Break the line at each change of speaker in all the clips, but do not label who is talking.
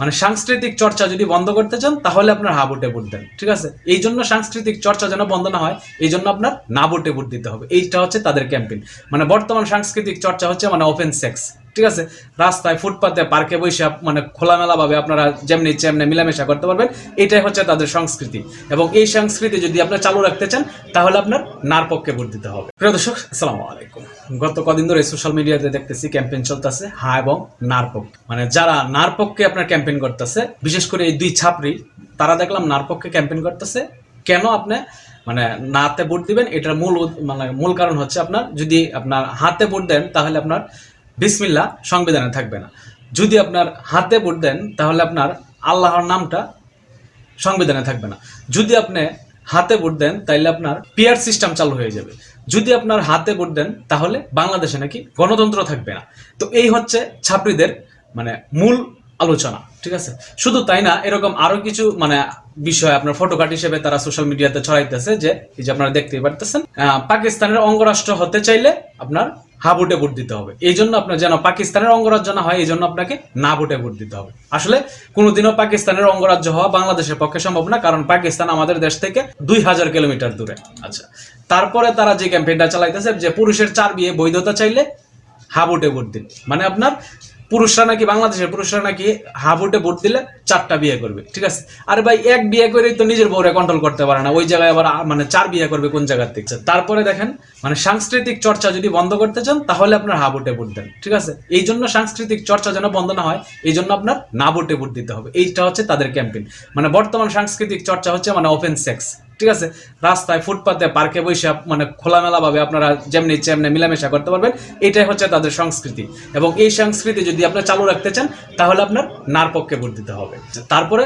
মানে সাংস্কৃতিক চর্চা যদি বন্ধ করতে চান, তাহলে আপনার হা বোটে ভোট দেন, ঠিক আছে? এই জন্য সাংস্কৃতিক চর্চা যেন বন্ধ না হয়, এই জন্য আপনার না বোটে ভোট দিতে হবে। এইটা হচ্ছে তাদের ক্যাম্পেইন। মানে বর্তমান সাংস্কৃতিক চর্চা হচ্ছে মানে ওপেন সেক্স ঠিক আছে? রাস্তায় ফুটপাতে পার্কে বসে মানে খোলামেলা ভাবে আপনারা যেমনি ইচ্ছে এমনি মিলামেশা করতে পারবেন, এটাই হচ্ছে তাদের সংস্কৃতি। এবং এই সংস্কৃতি যদি আপনার চালু রাখতে চান, তাহলে আপনার নার পক্ষে ভোট দিতে হবে। প্রিয় দর্শক, আসসালামু আলাইকুম। গত কদিন ধরে সোশ্যাল মিডিয়াতে দেখতেছি ক্যাম্পেইন চলতেছে, হা এবং নার পক্ষে। মানে যারা নার পক্ষে আপনার ক্যাম্পেইন করতেছে, বিশেষ করে এই দুই ছাপরি তারা দেখলাম নার পক্ষে ক্যাম্পেইন করতেছে, কেন আপনি মানে নাতে ভোট দিবেন? এটার মূল মানে মূল কারণ হচ্ছে আপনার যদি আপনার হাতে ভোট দেন, তাহলে আপনার বিসমিল্লা সংবিধানে থাকবে না। যদি আপনার হাতে ভোট দেন, তাহলে আপনার আল্লাহর নামটা সংবিধানে থাকবে না। যদি আপনি হাতে ভোট দেন তাহলে আপনার পিয়ার সিস্টেম চালু হয়ে যাবে। যদি আপনার হাতে ভোট দেন, তাহলে বাংলাদেশে নাকি গণতন্ত্র থাকবে না। তো এই হচ্ছে ছাত্রীদের মানে মূল আলোচনা, ঠিক আছে? শুধু তাই না, এরকম আরও কিছু মানে বিষয় আপনার ফটোকার্ড হিসেবে তারা সোশ্যাল মিডিয়াতে ছড়াইতেছে যে, এই যে আপনারা দেখতেই পারতেছেন পাকিস্তানের অঙ্গরাষ্ট্র হতে চাইলে আপনার হা ভোটে ভোট দিতে হবে। এই জন্য আপনার যেন পাকিস্তানের অঙ্গরাজ্য না হয়, এই জন্য আপনাকে না ভোটে ভোট দিতে হবে। আসলে কোনোদিনও পাকিস্তানের অঙ্গরাজ্য হওয়া বাংলাদেশের পক্ষে সম্ভব না, কারণ পাকিস্তান আমাদের দেশ থেকে দুই হাজার কিলোমিটার দূরে। আচ্ছা তারপরে তারা যে ক্যাম্পেইনটা চালাইতেছে যে পুরুষের চার বিয়ে বৈধতা চাইলে হাবুটে ভোট দিন। মানে আপনার পুরুষরা নাকি বাংলাদেশের পুরুষরা নাকি হাবুটে ভোট দিলে চারটা বিয়ে করবে ঠিক আছে? আরে ভাই এক বিয়ে করেই তো নিজের বউরে কন্ট্রোল করতে পারে না। ওই জায়গায় আবার মানে চার বিয়ে করবে কোন জায়গার থেকে? তারপরে দেখেন মানে সাংস্কৃতিক চর্চা যদি বন্ধ করতে চান তাহলে আপনার হাবুটে ভোট দেন ঠিক আছে? এই জন্য সাংস্কৃতিক চর্চা যেন বন্ধ না হয় এই জন্য আপনার না ভোটে ভোট দিতে হবে। এইটা হচ্ছে তাদের ক্যাম্পেইন মানে বর্তমান সাংস্কৃতিক চর্চা হচ্ছে মানে ওপেন সেক্স ঠিক আছে? রাস্তায় ফুটপাতে পার্কে বসে মানে খোলামেলাভাবে আপনারা যেমনি ইচ্ছে এমনি মিলামেশা করতে পারবেন, এটাই হচ্ছে তাদের সংস্কৃতি। এবং এই সংস্কৃতি যদি আপনি চালু রাখতে চান, তাহলে আপনার নার পক্ষে ভোট দিতে হবে। তারপরে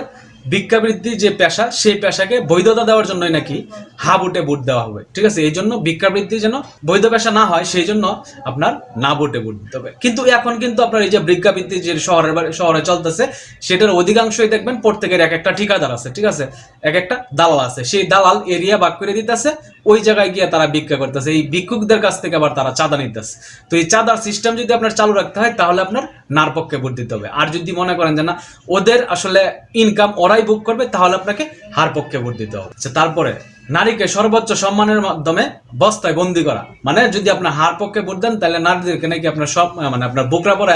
ভিক্ষাবৃত্তি যে পেশা, সেই পেশাকে বৈধতা দেওয়ার জন্যই নাকি হা বুটে দেওয়া হবে। ঠিক আছে? এই জন্য ভিক্ষাবৃত্তি যেন বৈধ পেশা না হয়, সেই জন্য আপনার না ভোটে ভোট দিতে হবে। কিন্তু এখন কিন্তু আপনার এই যে ভিক্ষাবৃত্তি যে শহরের শহরে চলতেছে, সেটার অধিকাংশই দেখবেন প্রত্যেকের এক একটা ঠিকাদার আছে, ঠিক আছে? এক একটা দালাল আছে। সেই দালাল এরিয়া ভাগ করে দিতেছে, ওই জায়গায় গিয়ে তারা ভিক্ষা করতেছে। এই ভিক্ষুকদের কাছ থেকে আবার তারা চাঁদা নিতেছে। তো এই চাঁদার সিস্টেম যদি আপনার চালু রাখতে হয়, তাহলে আপনার নার পক্ষে ভোট দিতে হবে। আর যদি মনে করেন যে না ওদের আসলে ইনকাম ওরাই বুক করবে তাহলে আপনাকে হার পক্ষে ভোট দিতে হবে। আচ্ছা, তারপরে নারীকে সর্বোচ্চ সম্মানের মাধ্যমে বস্তায় বন্দি করা। মানে যদি আপনার হার পক্ষে ভোট দেন তাহলে নারীদেরকে নাকি আপনার সব মানে আপনার বুকরা পরে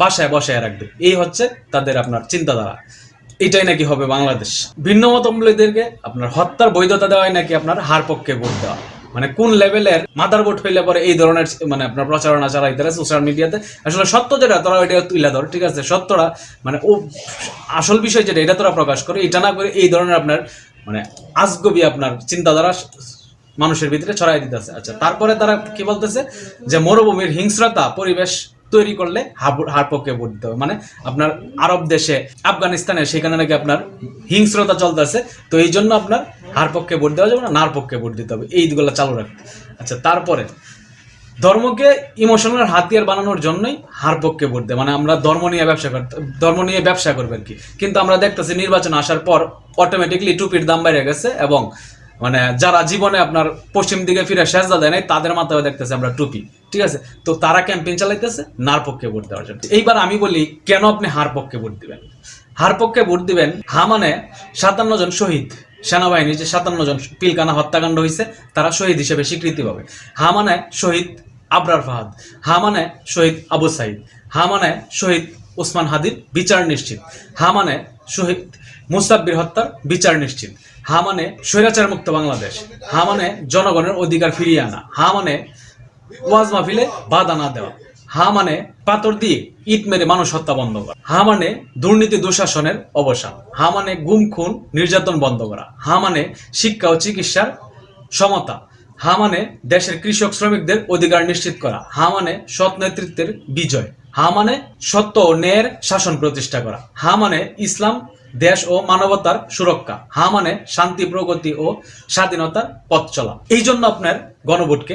বাসায় বসায় রাখবে। এই হচ্ছে তাদের আপনার চিন্তাধারা। এটাই নাকি হবে বাংলাদেশ। ভিন্ন মতম্বলীদেরকে আপনার হত্যার বৈধতা দেওয়াই নাকি আপনার হার পক্ষে ভোট দেওয়া। মানে কোন লেভেলের মাদারবোর্ড হইলে পরে এই ধরনের মানে আপনার প্রচারণা চালাইতে সোশ্যাল মিডিয়াতে আসলে সত্য যেটা, তোরা ওইটা তুলে ধর, ঠিক আছে? সত্যটা মানে ও আসল বিষয় যেটা, এটা তোরা প্রকাশ করে, এটা না করে এই ধরনের আপনার মানে আজগবি আপনার চিন্তাধারা মানুষের ভিতরে ছড়াই দিতেছে। আচ্ছা তারপরে তারা কি বলতেছে? যে মরুভূমির হিংস্রতা, পরিবেশ তৈরি করলে হাবু- হার পক্ষে ভোট দিতে হবে। মানে আপনার আরব দেশে, আফগানিস্তানে, সেখানে নাকি আপনার হিংস্রতা চলতেছে। তো এই জন্য আপনার হার পক্ষে ভোট দেওয়া যাবে না নার ভোট দিতে হবে। এইগুলো চালু রাখতে আচ্ছা তারপরে ধর্মকে ইমোশনাল হাতিয়ার বানানোর জন্যই হার ভোট দেয়। মানে আমরা ধর্ম নিয়ে ব্যবসা করতে, ধর্ম নিয়ে ব্যবসা করবে আর কি। কিন্তু আমরা দেখতেছি নির্বাচন আসার পর অটোমেটিকলি টুপির দাম বেড়ে গেছে এবং মানে যারা জীবনে আপনার পশ্চিম দিকে ফিরে সেজদা দেয় নাই, তাদের মাথায় দেখতেছে আমরা টুপি। ঠিক আছে? তো তারা ক্যাম্পেইন চালাইতেছে, নার পক্ষে ভোট দেওয়ার জন্য। এইবার আমি বলি, কেন আপনি হার পক্ষে ভোট দিবেন? হার পক্ষে ভোট দিবেন, হা মানে সাতান্ন জন শহীদ। সেনাবাহিনীর যে সাতান্ন জন পিলকানা হত্যাকাণ্ড হয়েছে তারা শহীদ হিসেবে স্বীকৃতি পাবে। হা মানে শহীদ আবরার ফাহাদ। হা মানে শহীদ আবু সাইদ। হা মানে শহীদ ওসমান হাদির বিচার নিশ্চিত। হা মানে শহীদ মুস্তাব্বির হত্যার বিচার নিশ্চিত। হা মানে স্বৈরাচার মুক্ত বাংলাদেশ। হা মানে জনগণের অধিকার ফিরিয়ে আনা। হা মানে ওয়াজ মাহফিলে বাধা না দেওয়া। হা মানে পাথর দিয়ে ইট মেরে মানুষ হত্যা বন্ধ করা। হা মানে দুর্নীতি দুঃশাসনের অবসান। হা মানে গুম, খুন, নির্যাতন বন্ধ করা। হা মানে শিক্ষা ও চিকিৎসার সমতা। হা মানে দেশের কৃষক শ্রমিকদের অধিকার নিশ্চিত করা। হা মানে সৎ নেতৃত্বের বিজয়। হা মানে সত্য ও ন্যায়ের শাসন প্রতিষ্ঠা করা। হা মানে ইসলাম, দেশ ও মানবতার সুরক্ষা। হা মানে শান্তি, প্রগতি ও স্বাধীনতার পথ চলা। এই জন্য আপনার গণভোটকে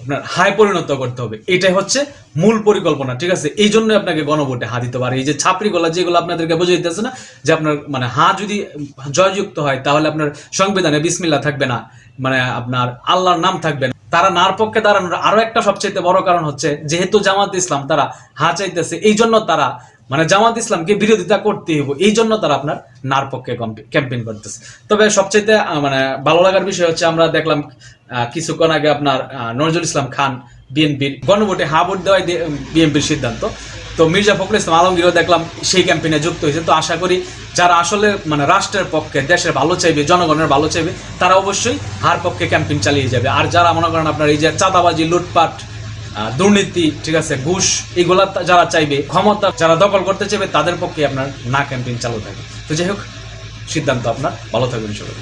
আপনার হায় পরিণত করতে হবে। এটাই হচ্ছে মূল পরিকল্পনা, ঠিক আছে? এই জন্য আপনাকে গণভোটে হা দিতে পারে এই যে ছাপড়িগুলা যেগুলো আপনাদেরকে বোঝা দিতেছে না, যে আপনার মানে হা যদি জয়যুক্ত হয়, তাহলে আপনার সংবিধানে বিসমিল্লা থাকবে না মানে আপনার আল্লাহর নাম থাকবে না। তারা নার পক্ষে দাঁড়ানোর আরও একটা সবচেয়ে বড় কারণ হচ্ছে, যেহেতু জামাত ইসলাম তারা হা চাইতেছে এই জন্য তারা মানে জামাত ইসলামকে বিরোধিতা করতে হইব এই জন্য তারা আপনার নার পক্ষে ক্যাম্পেইন করতেছে। তবে সবচেয়ে আহ, মানে ভালো লাগার বিষয় হচ্ছে আমরা দেখলাম কিছুক্ষণ আগে আপনার নজরুল ইসলাম খান বিএনপির গণভোটে হা ভোট দেওয়াই বিএনপির সিদ্ধান্ত। তো মির্জা ফখরুল ইসলাম আলমগীরও দেখলাম সেই ক্যাম্পেইনে যুক্ত হয়েছে। তো আশা করি যারা আসলে মানে রাষ্ট্রের পক্ষে দেশের ভালো চাইবে জনগণের ভালো চাইবে তারা অবশ্যই হার পক্ষে ক্যাম্পেইন চালিয়ে যাবে। আর যারা মনে করেন আপনার এই যে চাঁদাবাজি লুটপাট দুর্নীতি, ঠিক আছে, ঘুষ, এগুলা যারা চাইবে, ক্ষমতা যারা দখল করতে চাইবে, তাদের পক্ষে আপনার না ক্যাম্পেইন চালু থাকে তো যাই হোক, সিদ্ধান্ত আপনার। ভালো থাকবেন সবাই।